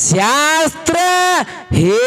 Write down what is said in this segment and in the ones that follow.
ಶಾಸ್ತ್ರ ಹೇಳ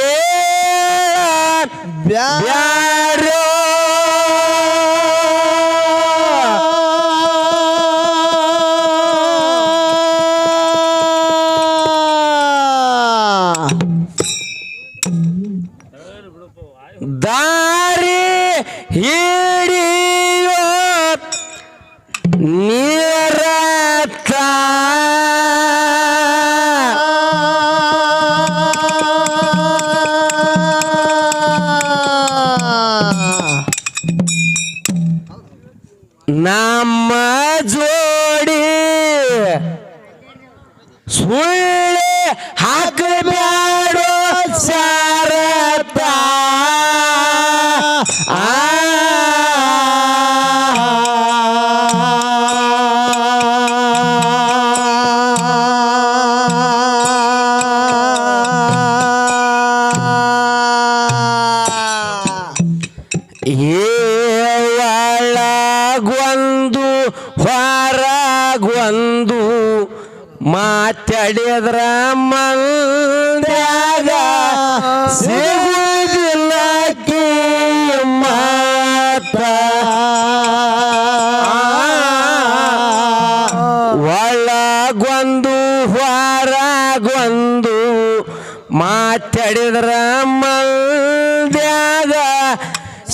Mama Jo. ಎದ್ರ ಮಲ್ದಾಗ ಸಿಗುವುದಿಲ್ಲ ಕೀ ಮಾತ್ರ. ಒಳಗೊಂದು ಹೊರಗೊಂದು ಮಾತಾಡಿದ್ರ ಮಲ್ದಾಗ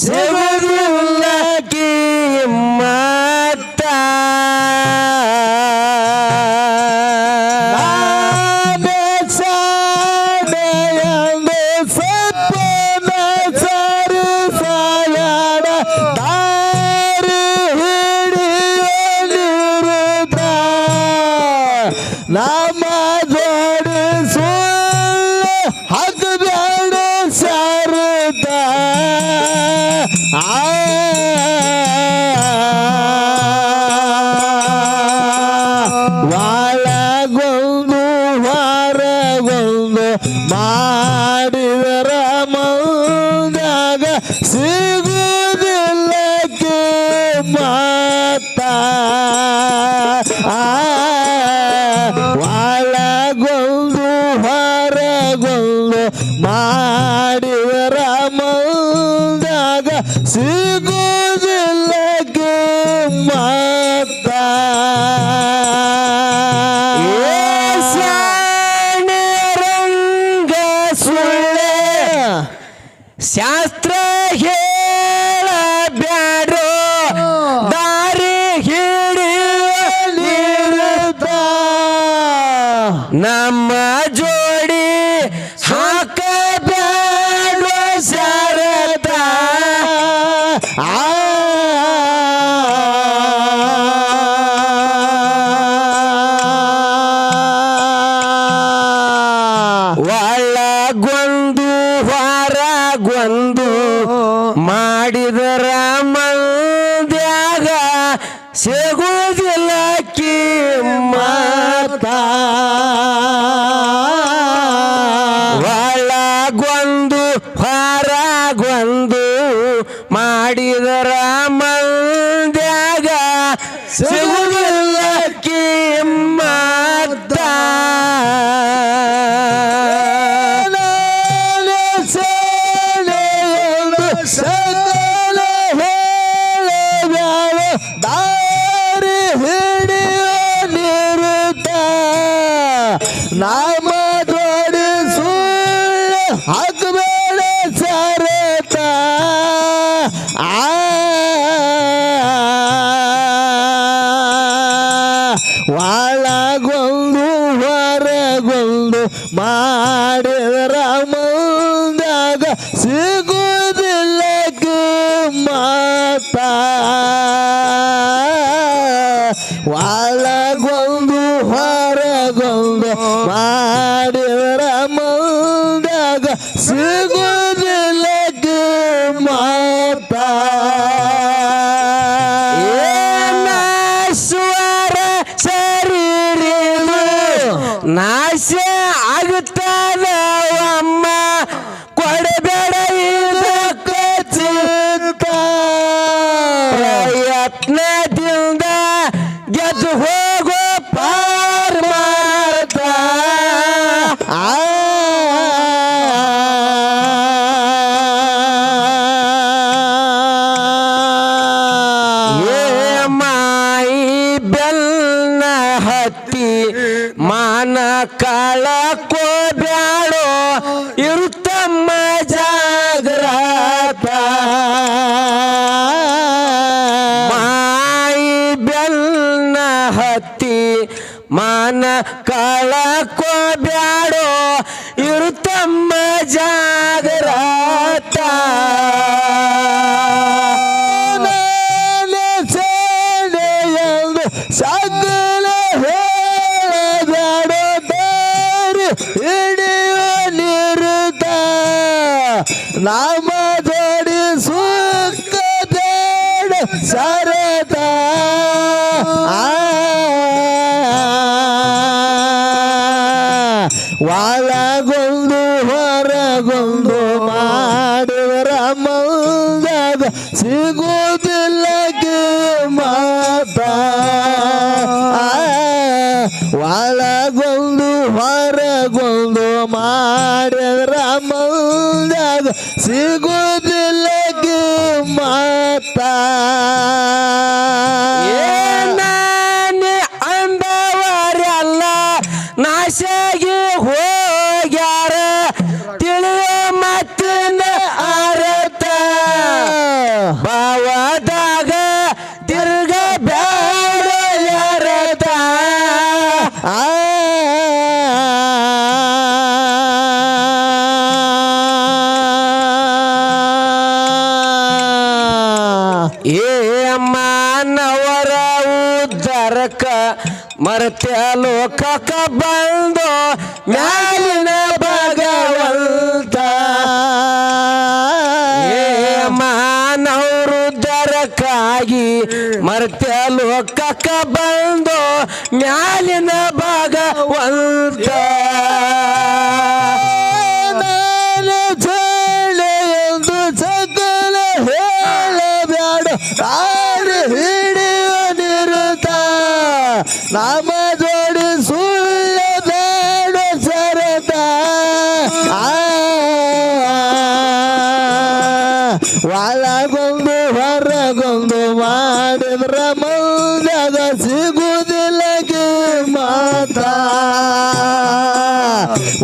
ಸಿಗುವುದಿಲ್ಲ ನಮ್ಮ ನಮ್ಮ ಜೋಡಿ ಹಾಕ ನಾಳೆ ಒಳಗೊಂದು ಹೊರಗೊಂದು ಮಾಡಿದರ ಮುಂದಾಗ ಸಿಗು ಹೋಗೋ ಪಾರ್ ಮಾಡ್ತಾ ಮಾನ ಕಳಕೋ ಬ್ಯಾಡೋ ತಮ್ಮ ಜಾಗ್ರತ. ಒಳಗೊಂದು ಹೊರಗೊಂದು ಮಾಡಿದರ ಮಂದದ ಸಿಗುವುದಿಲ್ಲ ಮಾತ. ಒಳಗೊಂದು ಹೊರಗೊಂದು ಮಾಡಿದ್ರ ಮಂದದ ಸಿಗುವುದಿಲ್ಲ ಉದ್ದರಕ ಮರ್ತ್ಯ ಲೋಕಕ ಬಂದು ಮ್ಯಾಲಿನ ಭಗವಂತ. ಮಾನವರು ದರಕ್ಕಾಗಿ ಮರ್ತ್ಯ ಲೋಕಕ್ಕ ಬಂದು ಮ್ಯಾಲಿನ ಭಗವಂತ. ನಮ್ಮ ಜೋಡಿ ಸುಳ್ಳ ಸರತ. ಒಳಗೊಂದು ಹೊರಗೊಂದು ಮಾಡಿದ್ರ ಮೌಲ್ಯದ ಸಿಗುವುದಿಲ್ಲ ಮಾತ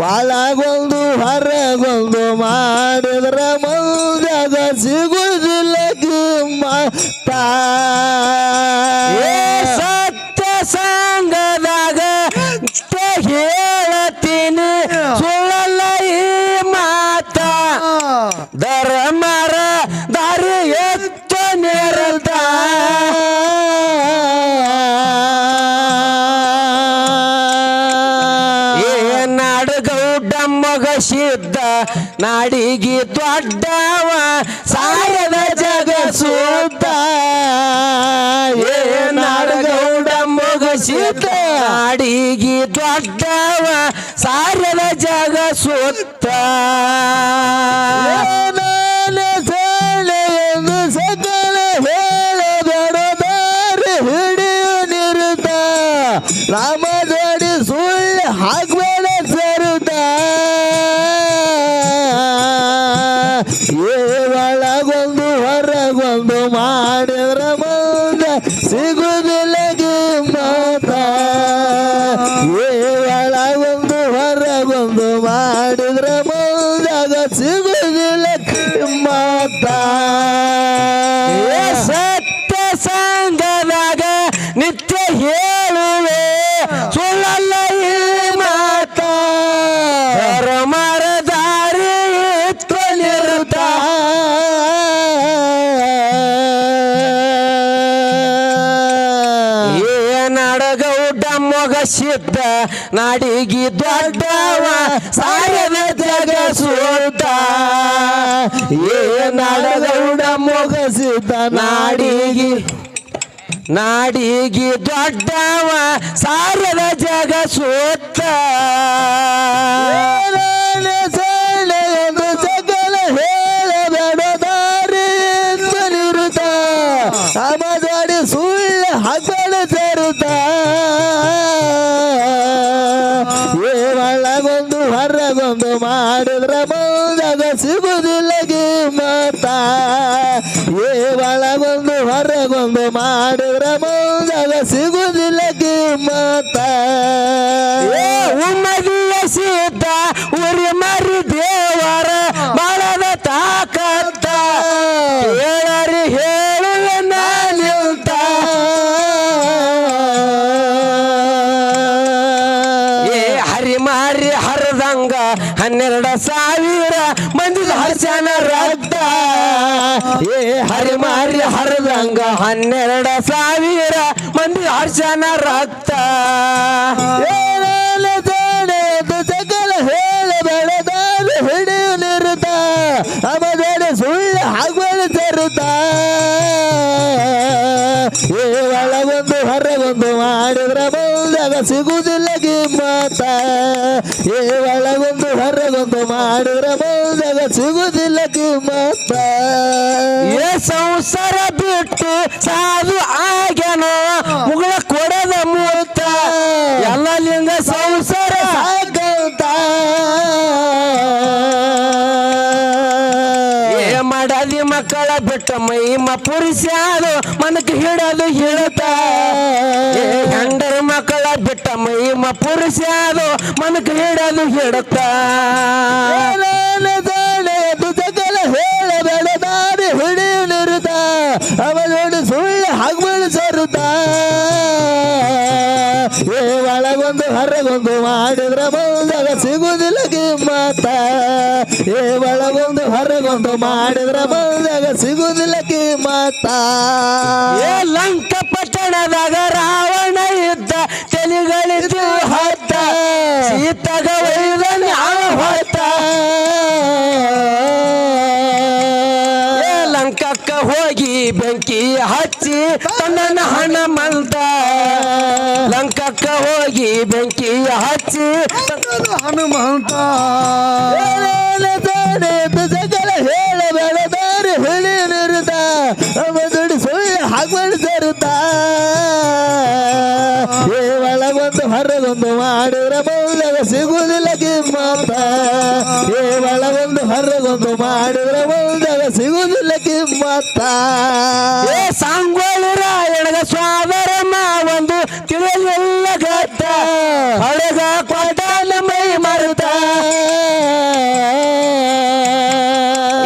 ಒಳಗೊಂದು ನಾಡಿಗೆ ದೊಡ್ಡವ ಸಾಯದ ಜಗ ಸುತ್ತ. ಏ ನಾಡಗೌಡ ಮಗ ನಾಡಿಗಿ ನಾಡಿಗೆ ದೊಡ್ಡವ ಸಾರದ ಜಗ ಸುತ್ತ. ನಾಡಗೌಡ ಮೊಗ ಸಿದ್ಧ ನಾಡಿಗಿ ದೊಡ್ಡವ ಸಾಯದ ಜಗ ಸುತ್ತ ಏ ನಡಗೌಡ ಮೊಗ ಸಿದ್ಧ ನಾಡಿಗಿ ನಾಡಿಗಿ ದೊಡ್ಡವ ಸಾರದ ಜಗ ಸುತ್ತ ಸೇರುತ್ತ ಏ ಒಳಗೊಂದು ಹೊರಗೊಂದು ಮಾಡಿದ್ರ ಮುಂದಾಗ ಸಿಗುದಿಲ್ಲ ಮಾತ ಏ ಒಳಗೊಂದು ಹೊರಗೊಂದು ಮಾಡಿದ್ರ ಮುಂದಾಗ ಸಿಗುದಿಲ್ಲ ಕಿಮ್ಮತ್ತ ಏ ಹರಿ ಮಾರಿ ಹರಿದಂಗ ಹನ್ನೆರಡ ಸಾವಿರ ಮಂದಿ ಅರ್ಜನ ರಕ್ತ. ಸಕಲ ಬೆಳದ ಹಿಡಿಯು ನಿರುತ ಅಮದೇನೆ ಸುಳ್ಳು ಹಾಗುವಳು ಸೇರುತ್ತ ಏ, ಒಳಗೊಂದು ಹೊರಗೊಂದು ಮಾಡಿದ್ರ ಮುಂದಾಗ ಸಿಗುವುದಿಲ್ಲ. ಕಿಮ್ಮತ್ತ ಏ ಒಳಗೊಂದು ಹೊರಗೊಂದು ಮಾಡಿದ್ರ ಮುಂದಾಗ ಸಿಗುದಿಲ್ಲ ಕಿಮ್ಮತ್ತ. ಏ ಸಂಸಾರ ಬಿಟ್ಟು ಸಾಧು ಆಗ್ಯಾನೋ ಮುಗಳ ಕೊಡದ ಮೂರ್ತ. ಎಲ್ಲಲಿಂದ ಸಂಸಾರ ಆಗಂತ ಏ ಮಾಡದಿ ಮಕ್ಕಳ ಬಿಟ್ಟ ಮೈಮ ಪುರುಷಾದು ಮನಕ್ಕೆ ಹಿಡದು ಹಿಡತ. ಏ ಮಕ್ಕಳ ಬಿಟ್ಟ ಮೈಮ ಪುರುಷಾದು ಮನಕ್ ಹಿಡದು ಹಿಡತ ಏನೇನು ಜಾಣೆಯದು ಸಕಲ ಹೇಳಬೇಡ ದಾರಿ ಹಿಡಿಯು ನಿರುತ ಅವನೋಡು ಸುಳ್ಳು ಹಾಗ್ಬಳು ಸರುತ್ತ ಏ ಒಳಗೊಂದು ಹೊರಗೊಂದು ಮಾಡಿದ್ರ ಮುಂದಾಗ ಸಿಗುವುದಿಲ್ಲ ಕಿಮ್ಮತ್ತ. ಏ ಒಳಗೊಂದು ಹೊರಗೊಂದು ಮಾಡಿದ್ರ ಮುಂದಾಗ ಸಿಗುವುದಿಲ್ಲ ಕಿಮ್ಮತ್ತ. ಏ ಲಂಕ ಬೆಂಕಿ ಹಚ್ಚಿ ತನ್ನ ಹನುಮಂತ ಲಂಕಕ್ಕ ಹೋಗಿ ಬೆಂಕಿ ಹಚ್ಚಿ ಹನುಮಂತ ಹಿಳಿ ನಿರುತ ಅವ ದುಡಿ ಸುಳ್ಳು ಹಾಕ್ಬಾರ್ದು ಸೇರುತ್ತ ಏ ಹರದೊಂದು ಮಾಡಿರ ಮೌಲ್ಯವ ಸಿಗುವುದಿಲ್ಲ ಕಿಮ್ಮತ್ತ. ಕೇವಲ ಒಂದು ಹರದೊಂದು ಮಾಡಿದ್ರ ಮೌಲ್ಯವ ಸಿಗುವುದಿಲ್ಲ ಕಿಮ್ಮತ್ತ. ಏ, ಸಾಂಗೋಳಿ ರಾಯಣಗ ಸ್ವಾದರ ಒಂದು ತಿಳಿಯಲ್ಲ ಗಟ್ಟ ಹಳೆಗ ಕೊಟ್ಟಾನ ಮೈ ಮರುತ.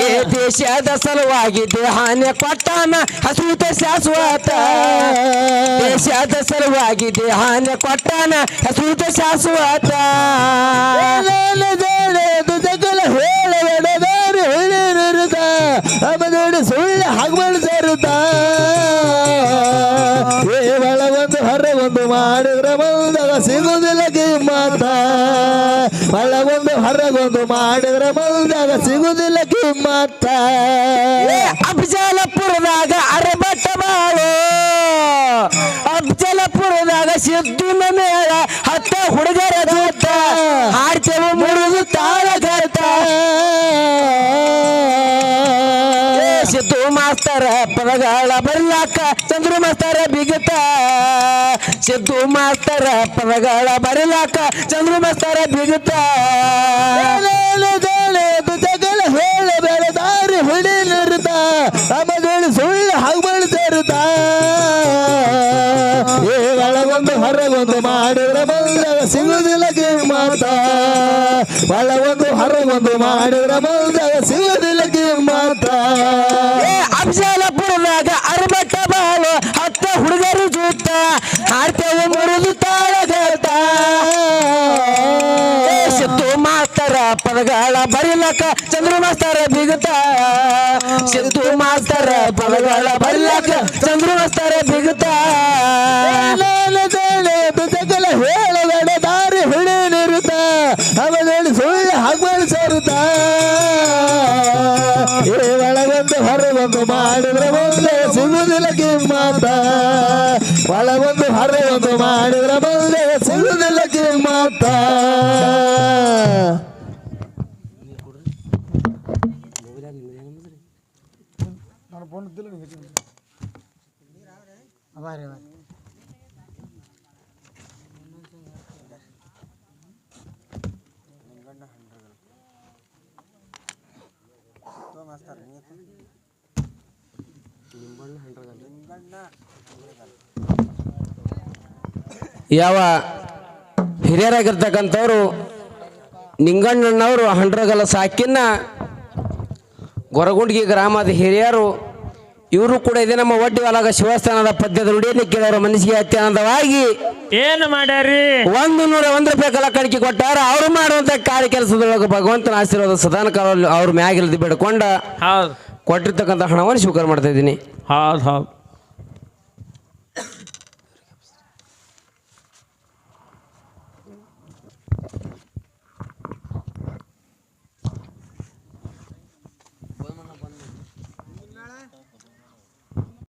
ಏ, ದೇಶದ ಸಲುವಾಗಿ ದೇಹಾನೆ ಕೊಟ್ಟಾನ ಹಸುತ ಶಾಶ್ವತ ದೇಶದ ಸಲುವಾಗಿ ದೇಹಾನ ಕೊಟ್ಟಾನ ಸೂತ ಶಾಶ್ವತ. ಏನೇನು ಜಾಣೆಯದು ಸಕಲ ಹೇಳಬೇಡ ದಾರಿ ಹಿಳಿ ನಿರುತ ಅಮದೋಡಿ ಸುಳ್ಳು ಹಾಗ್ಬಾರ್ದು ಸೇರುತ್ತ ಏ ಒಳಗೊಂದು ಹೊರಗೊಂದು ಮಾಡಿದ್ರ ಮುಂದಾಗ ಸಿಗುವುದಿಲ್ಲ ಕಿಮ್ಮತ್ತ. ಒಳಗೊಂದು ಹೊರಗೊಂದು ಮಾಡಿದ್ರ ಮುಂದಾಗ ಸಿಗುವುದಿಲ್ಲ ಕಿಮ್ಮತ್ತ. ಅಫಜಲಪುರದಾಗ ಅರಬಟ್ಟ ಬಾಳು. ಅಫಜಲಪುರದಾಗ ಸಿದ್ದಿನ ಮೇಳ ಹತ್ತ ಹುಡುಗರ ದೂತ ಹಾಡ್ತೇವೆ ಮುರಿದು ತಾಳ ಗರ್ತ ಸಿದ್ದು ಮಾಸ್ತರ ಪದಗಳ ಬರ್ಲಾಕ ಚಂದ್ರ ಮಾಸ್ತರ ಬಿಗತ ಸಿದ್ದು ಮಾಸ್ತರ ಪದಗಳ ಬರಲಾಕ ಚಂದ್ರ ಮಾಸ್ತರ ಬಿಗತ ಹೇಳ ಬೆಳೆದಾರಿ ಹುಳಿ ನಿರ್ತ ಅಮದೋಡಿ ಹೊರಗೊಂದು ಮಾಡಿದ್ರ ಬಂದಾಗ ಸಿಗುವುದಿಲ್ಲ ಕಿಮ್ಮತ್ತ ಒಳಗೊಂದು ಹೊರಗೊಂದು ಮಾಡಿದ್ರ ಮಲ್ಲ ಸಿಗುದಿಲ್ಲ ಕಿಮ್ಮತ್ತ ಅಫಜಲಪುರದಾಗ ಅರ್ಬಟ್ಟ ಬಾಲ ಹತ್ತ ಹುಡುಗರು ಜೂತ ಹಾಡ್ತೇವೆ ಮುರಿದು ತಾಳಗತ ಏ, ಸಿದ್ದು ಪದಗಳ ಬರಿಲಕ ಚಂದ್ರ ಮಾಸ್ತರ ಬಿಗುತ್ತ. ಸಿದ್ದು ಮಾಸ್ತಾರ ಪದಗಳ ಬರಿಲಕ ಚಂದ್ರ ಮಾಸ್ತರ ಅಂತ. ಏ ಒಳಗೊಂದು ಹೊರಗೊಂದು ಮಾಡಿದ್ರ ಮುಂದೆ ಸಿಗುದಿಲ್ಲ ಕಿಮ್ಮತ್ತ. ಒಳಗೊಂದು ಹೊರಗೊಂದು ಮಾಡಿದ್ರ ಮುಂದೆ ಸಿಗುದಿಲ್ಲ ಕಿಮ್ಮತ್ತ. ಅದಾರಿ ಅದಾರಿ ಯಾವ ಹಿರಿಯರಾಗಿರ್ತಕ್ಕಂಥವ್ರು ನಿಂಗಣ್ಣನವರು ಹಂಡ್ರಗಲ ಸಾಕಿನ್ನ ಗೊರಗುಂಡ್ಗಿ ಗ್ರಾಮದ ಹಿರಿಯರು, ಇವರು ಕೂಡ ಇದೇ ನಮ್ಮ ಒಡ್ಡಿ ಶಿವಸ್ಥಾನದ ಪದ್ಯದ ನುಡಿಯನ್ನು ಕೇಳೋರು. ಮನಸ್ಸಿಗೆ ಅತ್ಯಾನಂದವಾಗಿ ಏನ್ ಮಾಡ್ಯಾರಿ ಒಂದು ನೂರ ಒಂದು ರೂಪಾಯಿ ಕಳಕಣಿಕೆ ಕೊಟ್ಟಾರ ಅವ್ರು ಮಾಡುವಂತ ಕಾರ್ಯ ಕೆಲಸದೊಳಗೆ ಭಗವಂತನ ಆಶೀರ್ವಾದ ಸದಾನ ಕಾಲ ಅವ್ರ ಮ್ಯಾಗಿಲ್ದು ಬೇಡ್ಕೊಂಡ ಹೌದು. ಕೊಟ್ಟಿರ್ತಕ್ಕಂಥ ಹಣವನ್ನು ಸ್ವೀಕಾರ ಮಾಡ್ತಾ ಇದ್ದೀನಿ. ಹೌದು ಹೌದು.